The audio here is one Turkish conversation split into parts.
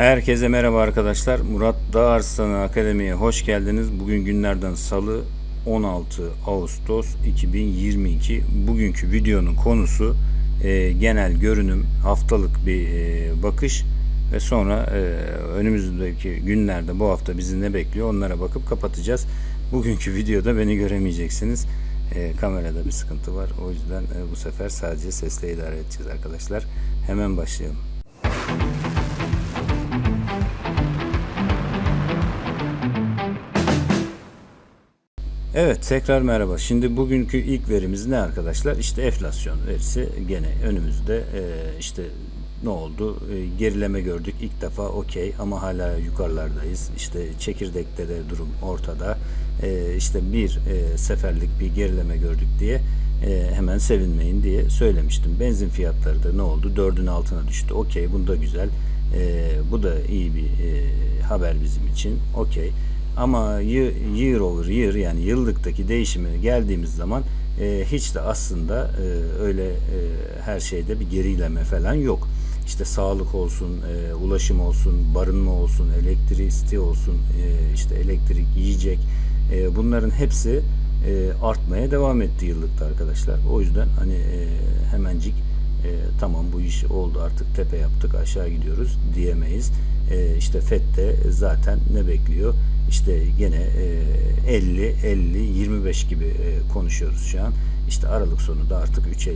Herkese merhaba arkadaşlar. Murat Dağarslanı Akademi'ye hoş geldiniz. Bugün günlerden salı 16 Ağustos 2022. Bugünkü videonun konusu e, genel görünüm, haftalık bir e, bakış ve sonra e, önümüzdeki günlerde bu hafta bizi ne bekliyor onlara bakıp kapatacağız. Bugünkü videoda beni göremeyeceksiniz. E, kamerada bir sıkıntı var. O yüzden e, bu sefer sadece sesle idare edeceğiz arkadaşlar. Hemen başlayalım. Evet tekrar merhaba. Şimdi bugünkü ilk verimiz ne arkadaşlar? İşte enflasyon verisi gene önümüzde Ee, işte ne oldu? Ee, gerileme gördük ilk defa okey ama hala yukarılardayız. İşte çekirdekte de durum ortada. Ee, işte bir e, seferlik bir gerileme gördük diye e, hemen sevinmeyin diye söylemiştim. Benzin fiyatları da ne oldu? Dördün altına düştü. Okey bunda güzel. Bu da iyi bir e, haber bizim için. Okey. Ama ye- year over year yani yıllıktaki değişimi geldiğimiz zaman e, hiç de aslında e, öyle e, her şeyde bir gerileme falan yok. İşte sağlık olsun, e, ulaşım olsun, barınma olsun, elektrikti olsun, e, işte elektrik, yiyecek e, bunların hepsi e, artmaya devam etti yıllıkta arkadaşlar. O yüzden hani e, hemencik e, tamam bu iş oldu artık tepe yaptık aşağı gidiyoruz diyemeyiz. E, işte FED de zaten ne bekliyor? İşte gene e, 50, 50, 25 gibi e, konuşuyoruz şu an. İşte Aralık sonu da artık 3.50,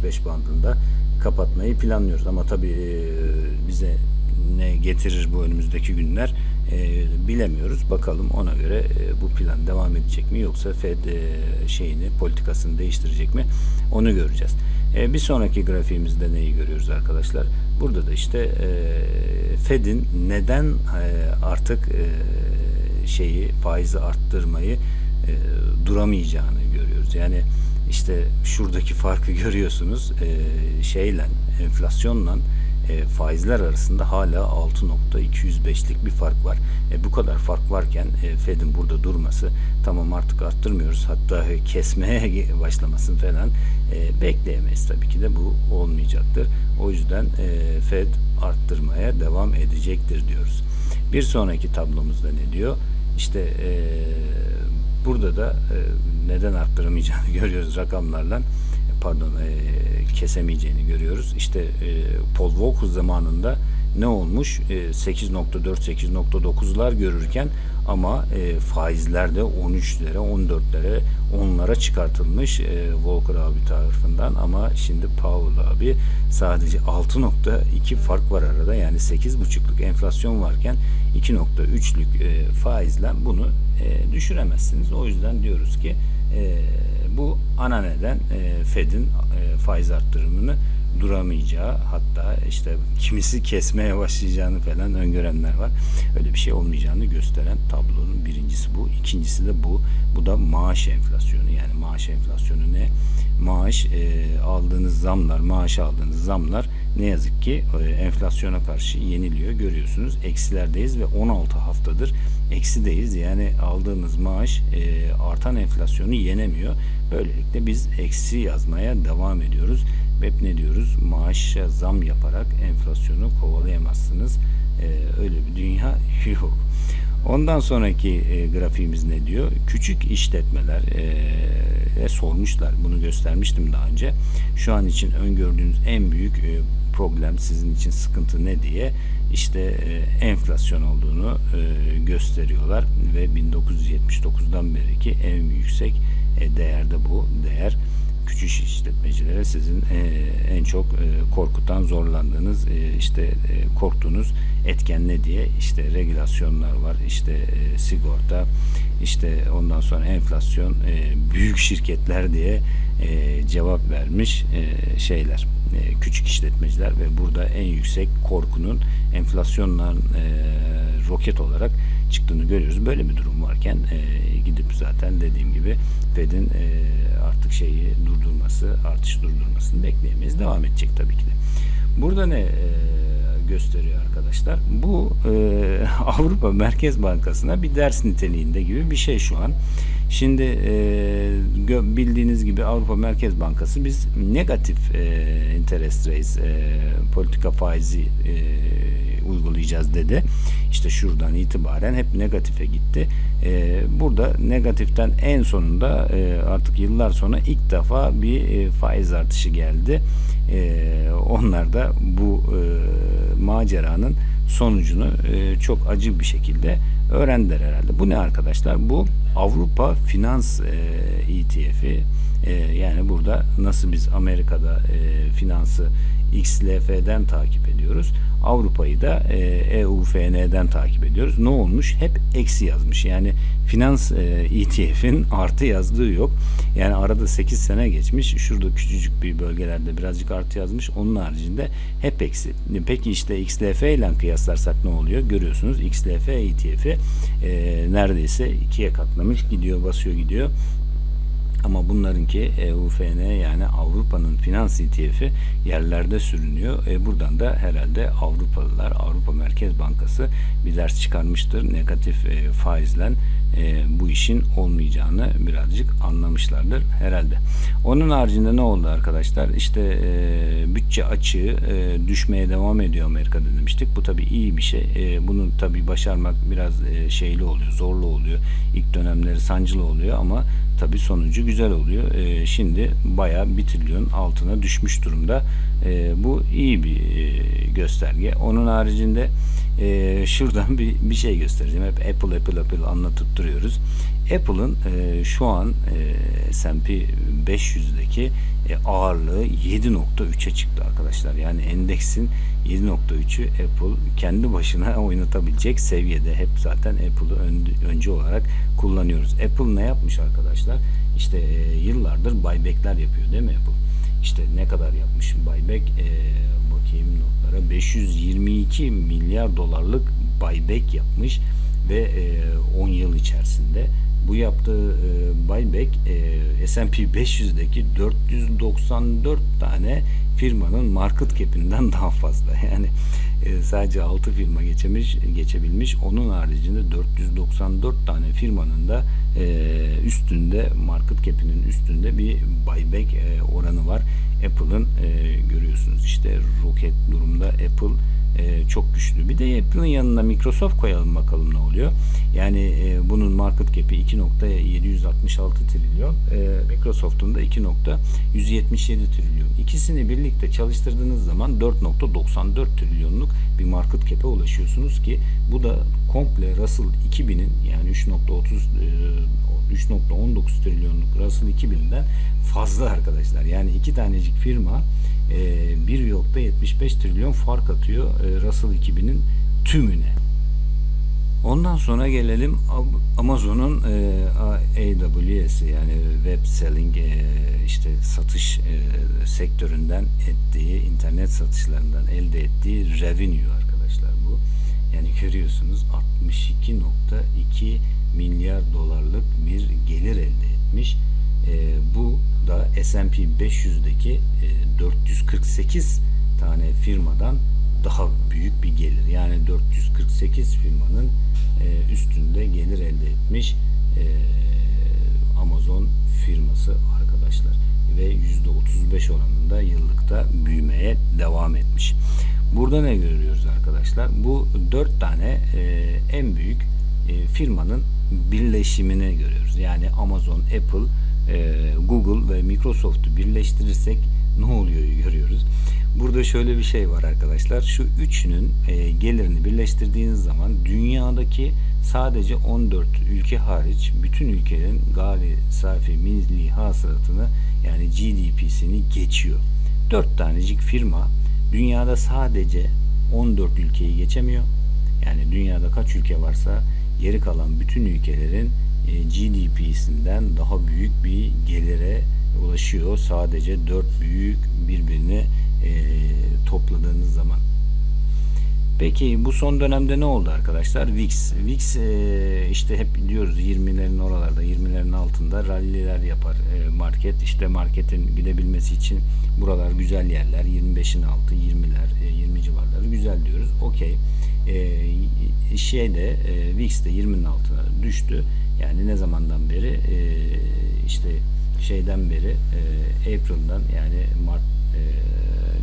3.75 bandında kapatmayı planlıyoruz. Ama tabii e, bize ne getirir bu önümüzdeki günler e, bilemiyoruz. Bakalım ona göre bu plan devam edecek mi yoksa Fed şeyini politikasını değiştirecek mi onu göreceğiz. Bir sonraki grafiğimizde neyi görüyoruz arkadaşlar? Burada da işte Fed'in neden artık şeyi faizi arttırmayı e, duramayacağını görüyoruz. Yani işte şuradaki farkı görüyorsunuz. E, şeyle enflasyonla e, faizler arasında hala 6.205'lik bir fark var. E, bu kadar fark varken e, Fed'in burada durması tamam artık arttırmıyoruz hatta kesmeye başlamasın falan e, bekleyemeyiz tabii ki de bu olmayacaktır. O yüzden e, Fed arttırmaya devam edecektir diyoruz. Bir sonraki tablomuzda ne diyor? İşte e, burada da e, neden arttıramayacağını görüyoruz rakamlarla pardon e, kesemeyeceğini görüyoruz. İşte e, Paul Volcker zamanında ne olmuş? E, 8.4 8.9'lar görürken ama e, faizler de 13'lere 14'lere 10'lara çıkartılmış e, Volcker abi tarafından ama şimdi Powell abi sadece 6.2 fark var arada yani 8.5'luk enflasyon varken 2.3'lük e, faizle bunu e, düşüremezsiniz. O yüzden diyoruz ki e, bu ana neden e, Fed'in e, faiz arttırımını duramayacağı hatta işte kimisi kesmeye başlayacağını falan öngörenler var. Öyle bir şey olmayacağını gösteren tablonun birincisi bu. İkincisi de bu. Bu da maaş enflasyonu yani maaş enflasyonu ne? Maaş e, aldığınız zamlar, maaş aldığınız zamlar ne yazık ki e, enflasyona karşı yeniliyor. Görüyorsunuz eksilerdeyiz ve 16 haftadır eksideyiz. Yani aldığımız maaş e, artan enflasyonu yenemiyor. Böylelikle biz eksi yazmaya devam ediyoruz. Hep ne diyoruz? Maaşa zam yaparak enflasyonu kovalayamazsınız. E, öyle bir dünya yok. Ondan sonraki e, grafiğimiz ne diyor? Küçük işletmeler e, e, sormuşlar. Bunu göstermiştim daha önce. Şu an için öngördüğünüz en büyük e, problem sizin için sıkıntı ne diye işte e, enflasyon olduğunu e, gösteriyorlar ve 1979'dan beriki en yüksek e, değerde bu değer küçük işletmecilere sizin e, en çok e, korkutan zorlandığınız e, işte korktuğunuz etken ne diye işte regülasyonlar var işte sigorta işte ondan sonra enflasyon büyük şirketler diye cevap vermiş şeyler küçük işletmeciler ve burada en yüksek korkunun enflasyonla roket olarak çıktığını görüyoruz. Böyle bir durum varken gidip zaten dediğim gibi Fed'in artık şeyi durdurması, artış durdurmasını bekleyemeyiz. Devam edecek tabii ki de. Burada ne e, gösteriyor arkadaşlar? Bu e, Avrupa Merkez Bankası'na bir ders niteliğinde gibi bir şey şu an. Şimdi e, bildiğiniz gibi Avrupa Merkez Bankası biz negatif e, interest rates e, politika faizi e, uygulayacağız dedi. İşte şuradan itibaren hep negatife gitti. E, burada negatiften en sonunda e, artık yıllar sonra ilk defa bir e, faiz artışı geldi. E, onlar da bu e, maceranın sonucunu çok acı bir şekilde öğrendiler herhalde. Bu ne arkadaşlar? Bu Avrupa Finans ETF'i yani burada nasıl biz Amerika'da finansı XLF'den takip ediyoruz. Avrupa'yı da e, EUFN'den takip ediyoruz. Ne olmuş? Hep eksi yazmış. Yani finans e, ETF'in artı yazdığı yok. Yani arada 8 sene geçmiş. Şurada küçücük bir bölgelerde birazcık artı yazmış. Onun haricinde hep eksi. Peki işte XLF ile kıyaslarsak ne oluyor? Görüyorsunuz XLF ETF'i e, neredeyse ikiye katlamış. Gidiyor basıyor gidiyor. Ama bunlarınki EUFN yani Avrupa'nın finans ETF'i yerlerde sürünüyor. E buradan da herhalde Avrupalılar, Avrupa Merkez Bankası bir ders çıkarmıştır. Negatif e, faizle e, bu işin olmayacağını birazcık anlamışlardır herhalde. Onun haricinde ne oldu arkadaşlar? İşte e, bütçe açığı e, düşmeye devam ediyor Amerika'da demiştik. Bu tabii iyi bir şey. E, bunu tabii başarmak biraz e, şeyli oluyor, zorlu oluyor. İlk dönemleri sancılı oluyor ama tabii sonucu güzel oluyor. E, şimdi bayağı bir trilyon altına düşmüş durumda. E, bu iyi bir e, gösterge. Onun haricinde e, şuradan bir, bir şey göstereceğim. Hep Apple Apple Apple anlatıp duruyoruz. Apple'ın e, şu an e, S&P 500'deki e, ağırlığı 7.3'e çıktı arkadaşlar. Yani endeksin 7.3'ü Apple kendi başına oynatabilecek seviyede. Hep zaten Apple'ı ön, önce olarak kullanıyoruz. Apple ne yapmış arkadaşlar? İşte e, yıllardır buyback'ler yapıyor değil mi Apple? İşte ne kadar yapmış buyback? E, bakayım notlara. 522 milyar dolarlık buyback yapmış ve e, 10 yıl içerisinde bu yaptığı e, buyback e, S&P 500'deki 494 tane firmanın market cap'inden daha fazla. Yani e, sadece 6 firma geçemiş, geçebilmiş. Onun haricinde 494 tane firmanın da e, üstünde market cap'inin üstünde bir buyback e, oranı var. Apple'ın e, görüyorsunuz işte roket durumda Apple e, çok güçlü. Bir de Apple'ın yanına Microsoft koyalım bakalım ne oluyor. Yani e, bunun market cap'i 2.766 trilyon. E, Microsoft'un da 2.177 trilyon. İkisini birlikte çalıştırdığınız zaman 4.94 trilyonluk bir market cap'e ulaşıyorsunuz ki bu da komple Russell 2000'in yani 3.30 e, 3.19 trilyonluk Russell 2000'den fazla arkadaşlar. Yani iki tanecik firma e, 1.75 trilyon fark atıyor e, Russell 2000'in tümüne. Ondan sonra gelelim Amazon'un e, AWS yani web selling e, işte satış e, sektöründen ettiği internet satışlarından elde ettiği revenue arkadaşlar bu. Yani görüyorsunuz 62.2 milyar dolarlık bir gelir elde etmiş. E, bu da S&P 500'deki e, 448 tane firmadan daha büyük bir gelir. Yani 448 firmanın e, üstünde gelir elde etmiş e, Amazon firması arkadaşlar ve %35 oranında yıllıkta büyümeye devam etmiş. Burada ne görüyoruz arkadaşlar? Bu dört tane e, en büyük e, firmanın birleşimini görüyoruz. Yani Amazon, Apple, e, Google ve Microsoft'u birleştirirsek ne oluyor görüyoruz. Burada şöyle bir şey var arkadaşlar. Şu üçünün e, gelirini birleştirdiğiniz zaman dünyadaki sadece 14 ülke hariç bütün ülkelerin gayri safi milli hasılatını yani GDP'sini geçiyor. 4 tanecik firma dünyada sadece 14 ülkeyi geçemiyor. Yani dünyada kaç ülke varsa geri kalan bütün ülkelerin GDP'sinden daha büyük bir gelire ulaşıyor. Sadece 4 büyük birbirini e, topladığınız zaman. Peki bu son dönemde ne oldu arkadaşlar? VIX. VIX e, işte hep diyoruz 20'lerin oralarda 20'lerin altında ralliler yapar e, market. İşte marketin gidebilmesi için buralar güzel yerler. 25'in altı 20'ler e, 20 civarları güzel diyoruz. Okey. E, şeyde e, VIX de 20'nin altına düştü. Yani ne zamandan beri e, işte şeyden beri e, April'dan yani Mart e,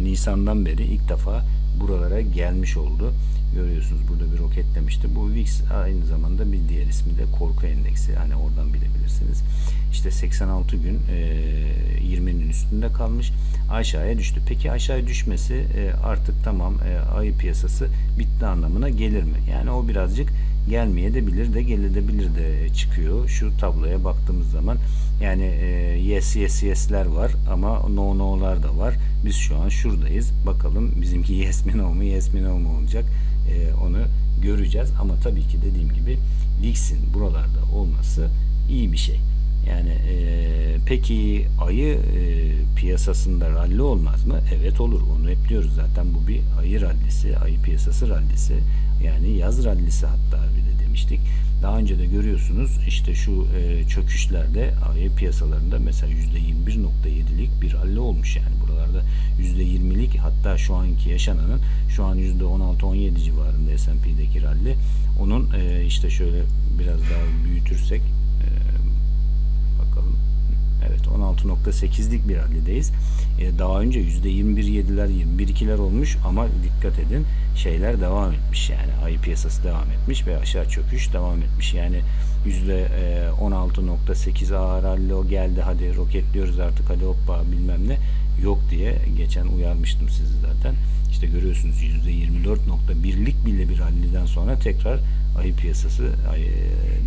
Nisan'dan beri ilk defa buralara gelmiş oldu. Görüyorsunuz burada bir roketlemişti. Bu VIX aynı zamanda bir diğer ismi de korku endeksi. Hani oradan bilebilirsiniz. İşte 86 gün e, 20'nin üstünde kalmış. Aşağıya düştü. Peki aşağıya düşmesi e, artık tamam e, ayı piyasası bitti anlamına gelir mi? Yani o birazcık gelmeye de bilir de gelebilir de çıkıyor. Şu tabloya baktığımız zaman yani e, yes yes yes'ler var ama no no'lar da var. Biz şu an şuradayız. Bakalım bizimki yes mi no mu yes mi no mu olacak. E, onu göreceğiz. Ama tabii ki dediğim gibi VIX'in buralarda olması iyi bir şey. Yani e, peki ayı e, piyasasında ralli olmaz mı? Evet olur. Onu hep diyoruz zaten. Bu bir ayı rallisi, ayı piyasası rallisi. Yani yaz rallisi hatta bir de demiştik. Daha önce de görüyorsunuz işte şu e, çöküşlerde ayı piyasalarında mesela %21.7'lik bir ralli olmuş yani buralarda %20'lik hatta şu anki yaşananın şu an %16-17 civarında S&P'deki ralli. Onun e, işte şöyle biraz daha büyütürsek e, bakalım. Evet 16.8'lik bir rallideyiz. Ee, daha önce %21.7'ler 21.2'ler olmuş ama dikkat edin şeyler devam etmiş yani. Ayı piyasası devam etmiş ve aşağı çöküş devam etmiş. Yani %16.8 ağır o geldi hadi roketliyoruz artık hadi hoppa bilmem ne yok diye geçen uyarmıştım sizi zaten. İşte görüyorsunuz %24.1'lik bile bir ralliden sonra tekrar ayı piyasası ay-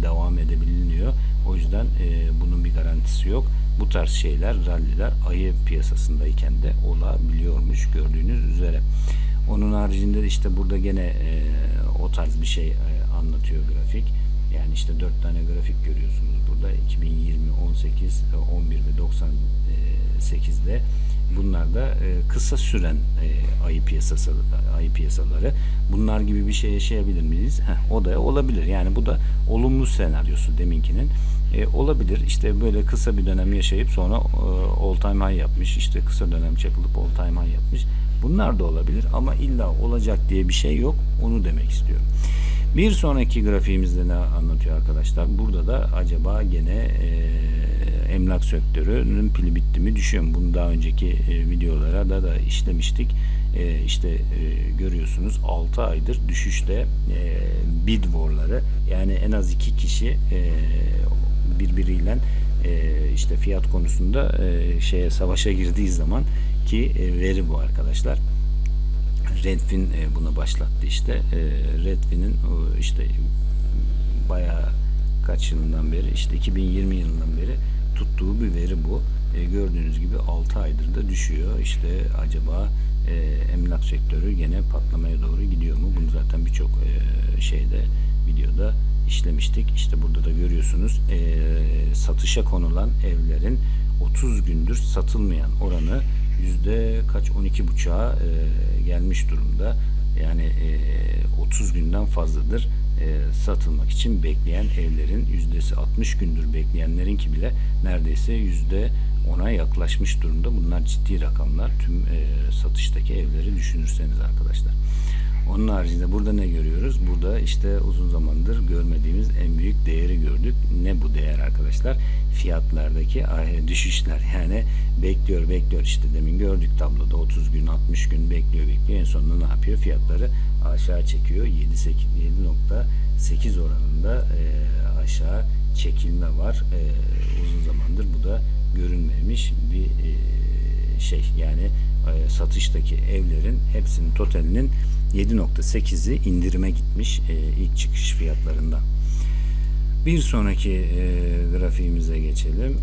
devam edebiliniyor. O yüzden e, bunun bir garantisi yok. Bu tarz şeyler, ralliler ayı piyasasındayken de olabiliyormuş gördüğünüz üzere. Onun haricinde de işte burada gene e, o tarz bir şey e, anlatıyor grafik. Yani işte dört tane grafik görüyorsunuz burada. 2020, 18, e, 11 ve 98'de bunlar da e, kısa süren e, ayı piyasası ayı piyasaları. Bunlar gibi bir şey yaşayabilir miyiz? Heh, o da olabilir. Yani bu da olumlu senaryosu deminkinin. E, olabilir. İşte böyle kısa bir dönem yaşayıp sonra e, all time high yapmış. İşte kısa dönem çakılıp all time high yapmış. Bunlar da olabilir ama illa olacak diye bir şey yok. Onu demek istiyorum. Bir sonraki grafiğimizde ne anlatıyor arkadaşlar? Burada da acaba gene e, emlak sektörünün pili bitti mi düşüyor? Bunu daha önceki e, videolara da da işlemiştik. E, işte e, görüyorsunuz 6 aydır düşüşte e, bid war'ları yani en az iki kişi e, birbiriyle e, işte fiyat konusunda şeye savaşa girdiği zaman ki veri bu arkadaşlar. Redfin e, bunu başlattı işte. Redfin'in işte bayağı kaç yılından beri işte 2020 yılından beri tuttuğu bir veri bu. E, gördüğünüz gibi 6 aydır da düşüyor. İşte acaba e, emlak sektörü gene patlamaya doğru gidiyor mu? Bunu zaten birçok e, şeyde videoda işlemiştik. İşte burada da görüyorsunuz e, satışa konulan evlerin 30 gündür satılmayan oranı yüzde kaç 12 buçuğa e, gelmiş durumda. Yani e, 30 günden fazladır e, satılmak için bekleyen evlerin yüzdesi 60 gündür bekleyenlerin ki bile neredeyse yüzde ona yaklaşmış durumda. Bunlar ciddi rakamlar tüm e, satıştaki evleri düşünürseniz arkadaşlar. Onun haricinde burada ne görüyoruz? Burada işte uzun zamandır görmediğimiz en büyük değeri gördük. Ne bu değer arkadaşlar? Fiyatlardaki düşüşler. Yani bekliyor bekliyor işte demin gördük tabloda 30 gün 60 gün bekliyor bekliyor. En sonunda ne yapıyor? Fiyatları aşağı çekiyor. 7.8 oranında e, aşağı çekilme var. E, uzun zamandır bu da görünmemiş bir e, şey. Yani e, satıştaki evlerin hepsinin totalinin 7.8'i indirime gitmiş e, ilk çıkış fiyatlarından. Bir sonraki e, grafiğimize geçelim.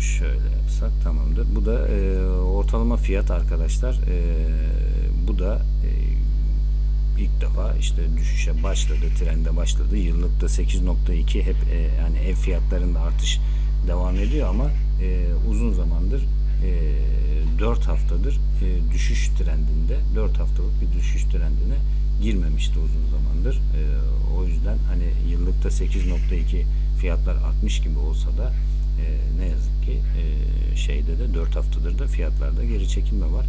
Şöyle yapsak tamamdır. Bu da e, ortalama fiyat arkadaşlar. E, bu da e, ilk defa işte düşüşe başladı, trende başladı. Yıllıkta 8.2 hep e, yani ev fiyatlarında artış devam ediyor ama e, uzun zamandır e, 4 haftadır e, düşüş trendinde, 4 haftalık bir düşüş trendine girmemişti uzun zamandır. E, o yüzden hani yıllıkta 8.2 fiyatlar artmış gibi olsa da e, ne yazık ki e, şeyde de 4 haftadır da fiyatlarda geri çekilme var.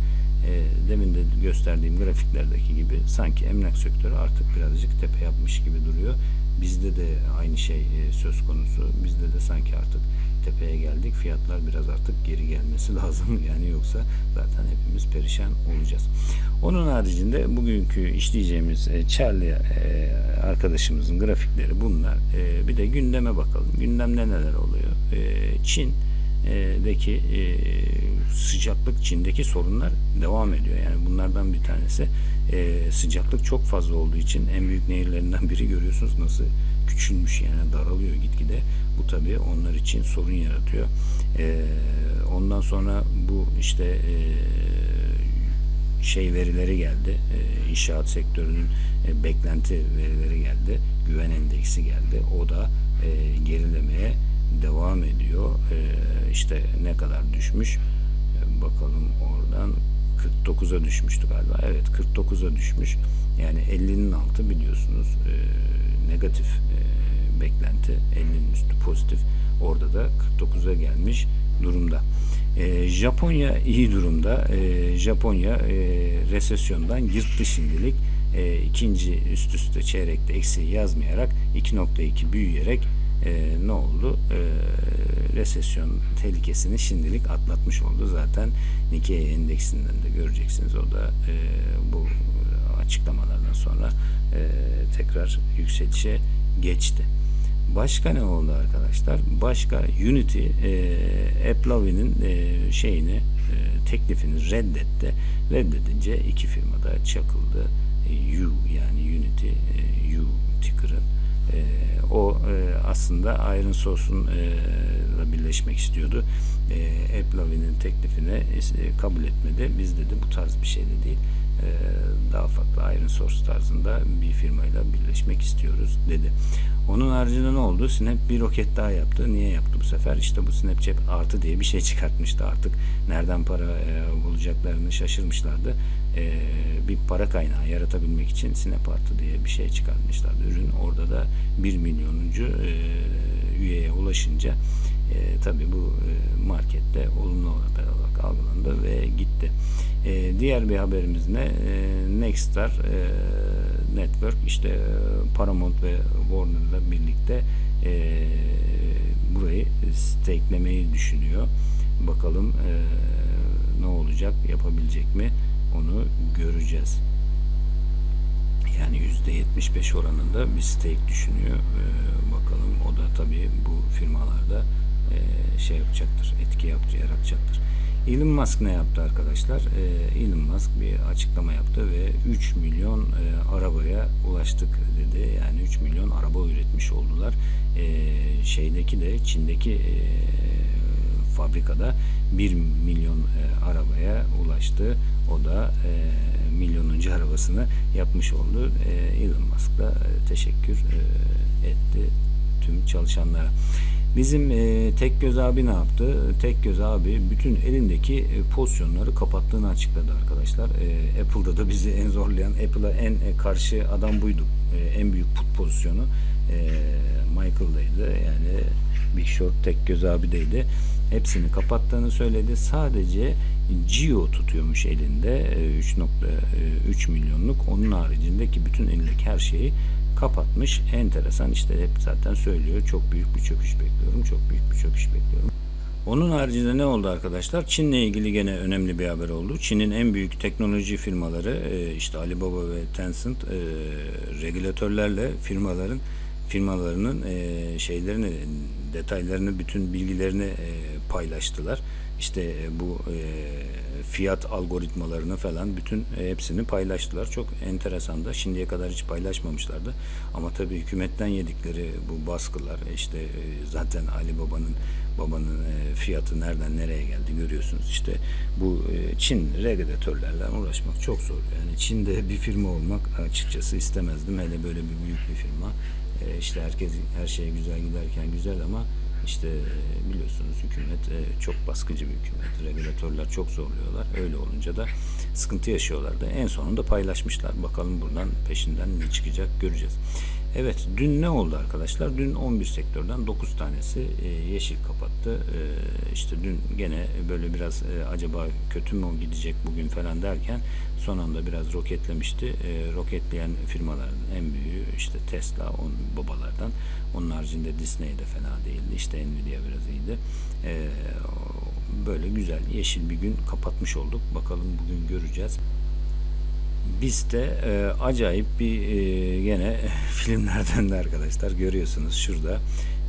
E, demin de gösterdiğim grafiklerdeki gibi sanki emlak sektörü artık birazcık tepe yapmış gibi duruyor. Bizde de aynı şey e, söz konusu. Bizde de sanki artık tepeye geldik. Fiyatlar biraz artık geri gelmesi lazım. Yani yoksa zaten hepimiz perişan olacağız. Onun haricinde bugünkü işleyeceğimiz e, Charlie e, arkadaşımızın grafikleri bunlar. E, bir de gündeme bakalım. Gündemde neler oluyor? Çin deki e, sıcaklık Çin'deki sorunlar devam ediyor. Yani bunlardan bir tanesi e, sıcaklık çok fazla olduğu için en büyük nehirlerinden biri görüyorsunuz nasıl küçülmüş yani daralıyor gitgide. Bu tabii onlar için sorun yaratıyor. E, ondan sonra bu işte e, şey verileri geldi. E, inşaat sektörünün e, beklenti verileri geldi. Güven endeksi geldi. O da e, gerilemeye devam ediyor. E, işte ne kadar düşmüş? E, bakalım oradan 49'a düşmüştü galiba. Evet 49'a düşmüş. Yani 50'nin altı biliyorsunuz e, negatif beklenti. 50'nin üstü pozitif. Orada da 49'a gelmiş durumda. E, Japonya iyi durumda. E, Japonya e, resesyondan yırttı şimdilik. E, ikinci üst üste çeyrekte eksiği yazmayarak 2.2 büyüyerek e, ne oldu? E, resesyon tehlikesini şimdilik atlatmış oldu. Zaten Nikkei endeksinden de göreceksiniz. O da e, bu açıklamalardan sonra e, tekrar yükselişe geçti. Başka ne oldu arkadaşlar? Başka Unity e, AppLovin'in e, şeyini e, teklifini reddetti. Reddedince iki firmada çakıldı. E, U yani Unity e, U ticker'ın e, o e, aslında Iron Source'un e, birleşmek istiyordu. E, AppLovin'in teklifini e, kabul etmedi. Biz dedi bu tarz bir şey de değil. E, daha farklı Iron Source tarzında bir firmayla birleşmek istiyoruz dedi. Onun haricinde ne oldu? Snap bir roket daha yaptı. Niye yaptı bu sefer? İşte bu Snapchat artı diye bir şey çıkartmıştı artık. Nereden para e, bulacaklarını şaşırmışlardı. E, bir para kaynağı yaratabilmek için Snap artı diye bir şey çıkartmışlardı. Ürün orada da 1 milyonuncu e, üyeye ulaşınca e, tabii bu e, markette olumlu olarak algılandı ve gitti. E, diğer bir haberimiz ne? E, Nexstar e, Network işte e, Paramount ve Warner'la birlikte e, burayı stakelemeyi düşünüyor. Bakalım e, ne olacak, yapabilecek mi? Onu göreceğiz. Yani %75 oranında bir stake düşünüyor. E, bakalım o da tabii bu firmalarda e, şey yapacaktır, etki yapıcı yaratacaktır. Elon Musk ne yaptı arkadaşlar? Ee, Elon Musk bir açıklama yaptı ve 3 milyon e, arabaya ulaştık dedi. Yani 3 milyon araba üretmiş oldular. Ee, şeydeki de Çin'deki e, fabrikada 1 milyon e, arabaya ulaştı. O da milyonuncu arabasını yapmış oldu. E, Elon Musk da teşekkür etti tüm çalışanlara. Bizim e, Tek Göz abi ne yaptı? Tek Göz abi bütün elindeki e, pozisyonları kapattığını açıkladı arkadaşlar. E, Apple'da da bizi en zorlayan, Apple'a en e, karşı adam buydu. E, en büyük put pozisyonu e, Michael'daydı. Yani Big Short Tek Göz abideydi. Hepsini kapattığını söyledi. Sadece Geo tutuyormuş elinde e, 3.3 milyonluk. Onun haricindeki bütün elindeki her şeyi kapatmış. Enteresan işte hep zaten söylüyor. Çok büyük bir çöküş bekliyorum. Çok büyük bir çöküş bekliyorum. Onun haricinde ne oldu arkadaşlar? Çin'le ilgili gene önemli bir haber oldu. Çin'in en büyük teknoloji firmaları e, işte Alibaba ve Tencent e, regülatörlerle firmaların firmalarının e, şeylerini detaylarını bütün bilgilerini paylaştılar. İşte bu fiyat algoritmalarını falan bütün hepsini paylaştılar. Çok enteresan da şimdiye kadar hiç paylaşmamışlardı. Ama tabii hükümetten yedikleri bu baskılar işte zaten Ali Baba'nın babanın fiyatı nereden nereye geldi görüyorsunuz. İşte bu Çin regülatörlerle uğraşmak çok zor. Yani Çin'de bir firma olmak açıkçası istemezdim. Hele böyle bir büyük bir firma. İşte herkes her şey güzel giderken güzel ama işte biliyorsunuz hükümet çok baskıcı bir hükümet. Regülatörler çok zorluyorlar. Öyle olunca da sıkıntı yaşıyorlardı. En sonunda paylaşmışlar. Bakalım buradan peşinden ne çıkacak göreceğiz. Evet dün ne oldu arkadaşlar? Dün 11 sektörden 9 tanesi e, yeşil kapattı. E, işte dün gene böyle biraz e, acaba kötü mü gidecek bugün falan derken son anda biraz roketlemişti. Roketleyen firmaların en büyüğü işte Tesla on babalardan. Onun haricinde Disney de fena değildi. İşte Nvidia biraz iyiydi. Böyle güzel yeşil bir gün kapatmış olduk. Bakalım bugün göreceğiz. Biz de e, acayip bir e, gene filmlerden de arkadaşlar görüyorsunuz. Şurada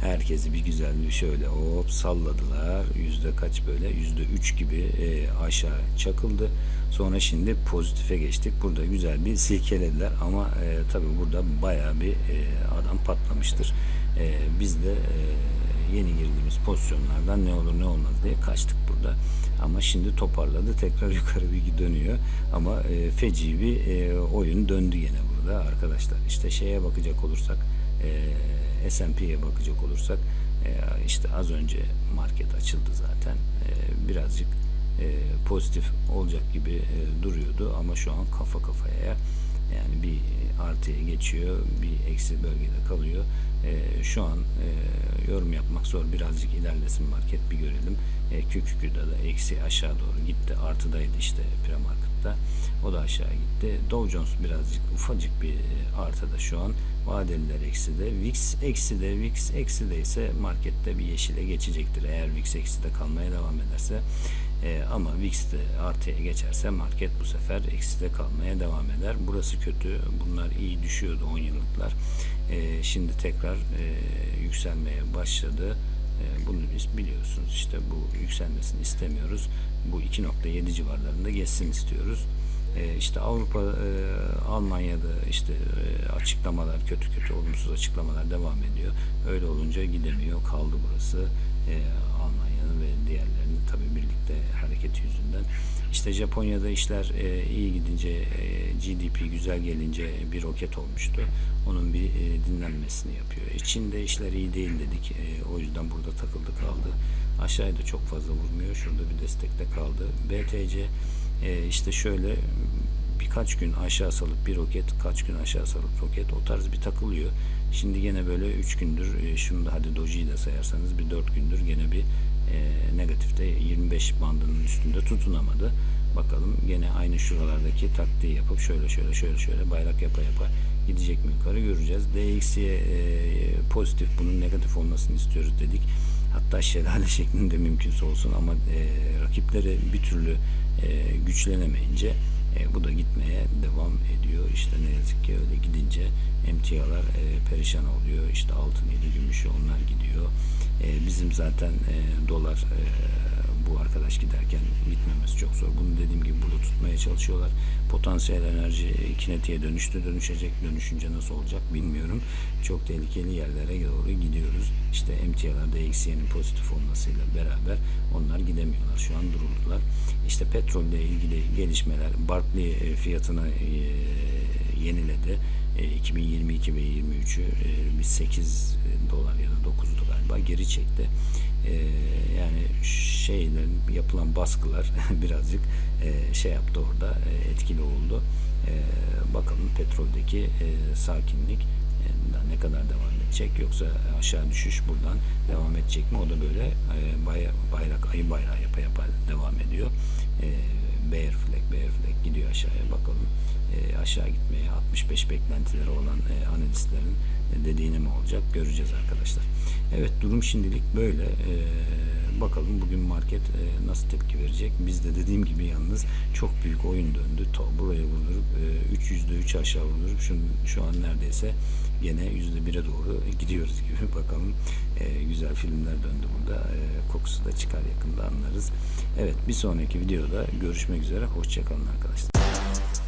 herkesi bir güzel bir şöyle hop salladılar. Yüzde kaç böyle? Yüzde üç gibi e, aşağı çakıldı. Sonra şimdi pozitife geçtik. Burada güzel bir silkelediler ama e, tabi burada baya bir e, adam patlamıştır. E, biz de e, yeni girdiğimiz pozisyonlardan ne olur ne olmaz diye kaçtık burada. Ama şimdi toparladı tekrar yukarı bir dönüyor. Ama e, feci bir e, oyun döndü yine burada arkadaşlar. İşte şeye bakacak olursak e, S&P'ye bakacak olursak e, işte az önce market açıldı zaten. E, birazcık e, pozitif olacak gibi e, duruyordu ama şu an kafa kafaya yani bir artıya geçiyor, bir eksi bölgede kalıyor. E, şu an e, yorum yapmak zor. Birazcık ilerlesin market bir görelim. E, QQQ'da da eksi aşağı doğru gitti. Artıdaydı işte premarket'ta. O da aşağı gitti. Dow Jones birazcık ufacık bir e, artıda şu an. Vadeliler eksi de. VIX eksi de. VIX eksi de ise markette bir yeşile geçecektir. Eğer VIX eksi de kalmaya devam ederse. E, ama VIX de artıya geçerse market bu sefer ekside kalmaya devam eder. Burası kötü. Bunlar iyi düşüyordu 10 yıllıklar. E, şimdi tekrar e, yükselmeye başladı. E, bunu biz biliyorsunuz işte bu yükselmesini istemiyoruz. Bu 2.7 civarlarında geçsin istiyoruz. E, işte Avrupa, e, Almanya'da işte e, açıklamalar kötü kötü olumsuz açıklamalar devam ediyor. Öyle olunca gidemiyor. Kaldı burası. E, Almanya'nın ve birlikte hareketi yüzünden. İşte Japonya'da işler e, iyi gidince e, GDP güzel gelince bir roket olmuştu. Onun bir e, dinlenmesini yapıyor. E, Çin'de işler iyi değil dedik. E, o yüzden burada takıldı kaldı. Aşağıya da çok fazla vurmuyor. Şurada bir destekte kaldı. BTC e, işte şöyle birkaç gün aşağı salıp bir roket, kaç gün aşağı salıp roket o tarz bir takılıyor. Şimdi gene böyle 3 gündür e, da hadi Doji'yi de sayarsanız bir 4 gündür gene bir e, negatifte 25 bandının üstünde tutunamadı. Bakalım gene aynı şuralardaki taktiği yapıp şöyle şöyle şöyle şöyle bayrak yapa yapa gidecek mi yukarı göreceğiz. DX'ye e, pozitif bunun negatif olmasını istiyoruz dedik. Hatta şelale şeklinde mümkünse olsun ama e, rakipleri bir türlü e, güçlenemeyince e, bu da gitmeye devam ediyor. İşte ne yazık ki öyle gidince emtialar e, perişan oluyor. İşte altın, yedi, gümüşü onlar gidiyor. E, bizim zaten e, dolar e, bu arkadaş giderken gitmemesi çok zor. Bunu dediğim gibi burada tutmaya çalışıyorlar. Potansiyel enerji kinetiğe dönüştü. Dönüşecek. Dönüşünce nasıl olacak bilmiyorum. Çok tehlikeli yerlere doğru gidiyoruz. İşte emtialarda eksiyenin pozitif olmasıyla beraber onlar gidemiyorlar. Şu an duruldular. İşte petrolle ilgili gelişmeler Barclay e, fiyatını e, yeniledi. E, 2022 ve 23'ü e, bir 8 dolar ya da 9'du galiba geri çekti. E, yani şeylerin yapılan baskılar birazcık e, şey yaptı orada e, etkili oldu. E, bakalım petroldeki e, sakinlik e, ne kadar devam edecek yoksa aşağı düşüş buradan devam edecek mi? O da böyle e, bay, bayrak ayı bayrağı yapa yapa devam ediyor. E, bear flag, bear flag gidiyor aşağıya bakalım. E, aşağı gitmeye 65 beklentileri olan e, analistlerin e, dediğini mi olacak göreceğiz arkadaşlar. Evet durum şimdilik böyle. E, bakalım bugün market e, nasıl tepki verecek. Biz de dediğim gibi yalnız çok büyük oyun döndü. Ta buraya vurdurup e, 3 yüzde 3 aşağı vurdurup şu, şu an neredeyse gene yüzde 1'e doğru gidiyoruz gibi. Bakalım e, güzel filmler döndü burada. E, kokusu da çıkar yakında anlarız. Evet bir sonraki videoda görüşmek üzere. Hoşçakalın arkadaşlar.